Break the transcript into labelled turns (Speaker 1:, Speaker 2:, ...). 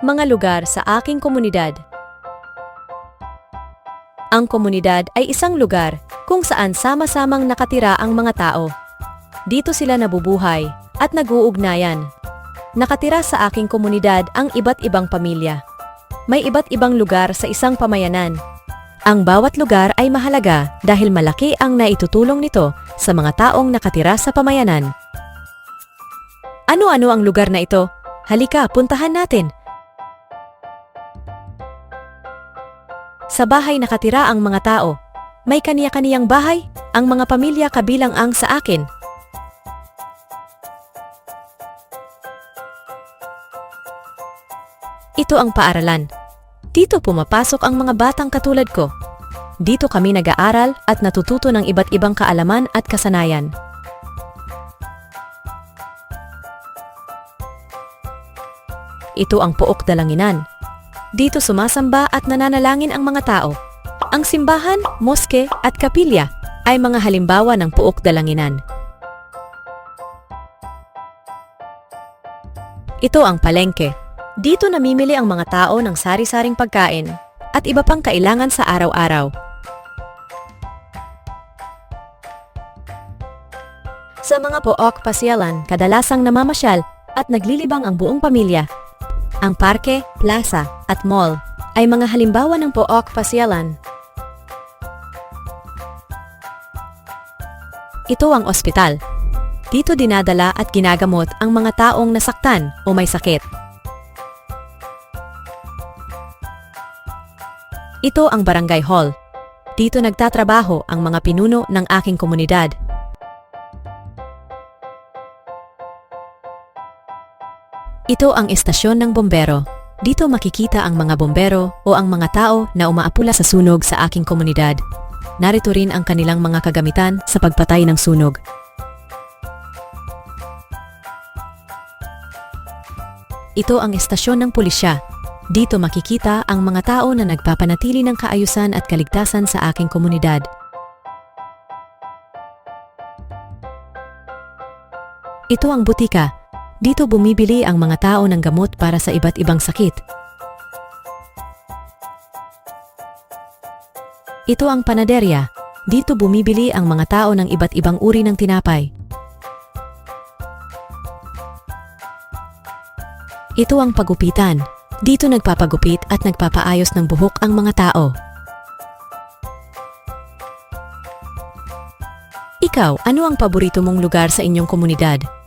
Speaker 1: Mga lugar sa aking komunidad. Ang komunidad ay isang lugar kung saan sama-samang nakatira ang mga tao. Dito sila nabubuhay at nag-uugnayan. Nakatira sa aking komunidad ang iba't ibang pamilya. May iba't ibang lugar sa isang pamayanan. Ang bawat lugar ay mahalaga dahil malaki ang naitutulong nito sa mga taong nakatira sa pamayanan. Ano-ano ang lugar na ito? Halika, puntahan natin. Sa bahay nakatira ang mga tao. May kaniya-kaniyang bahay, ang mga pamilya kabilang ang sa akin. Ito ang paaralan. Dito pumapasok ang mga batang katulad ko. Dito kami nag-aaral at natututo ng iba't ibang kaalaman at kasanayan. Ito ang Pook Dalanginan. Dito sumasamba at nananalangin ang mga tao. Ang simbahan, moske at kapilya ay mga halimbawa ng Pook Dalanginan. Ito ang palengke. Dito namimili ang mga tao ng sari-saring pagkain at iba pang kailangan sa araw-araw. Sa mga pook pasyalan, kadalasang namamasyal at naglilibang ang buong pamilya. Ang parke, plaza at mall ay mga halimbawa ng pook pasyalan. Ito ang ospital. Dito dinadala at ginagamot ang mga taong nasaktan o may sakit. Ito ang barangay hall. Dito nagtatrabaho ang mga pinuno ng aking komunidad. Ito ang estasyon ng bombero. Dito makikita ang mga bombero o ang mga tao na umaapula sa sunog sa aking komunidad. Narito rin ang kanilang mga kagamitan sa pagpatay ng sunog. Ito ang estasyon ng pulisya. Dito makikita ang mga tao na nagpapanatili ng kaayusan at kaligtasan sa aking komunidad. Ito ang butika. Dito bumibili ang mga tao ng gamot para sa iba't ibang sakit. Ito ang panaderya. Dito bumibili ang mga tao ng iba't ibang uri ng tinapay. Ito ang pagupitan. Dito nagpapagupit at nagpapaayos ng buhok ang mga tao. Ikaw, ano ang paborito mong lugar sa inyong komunidad?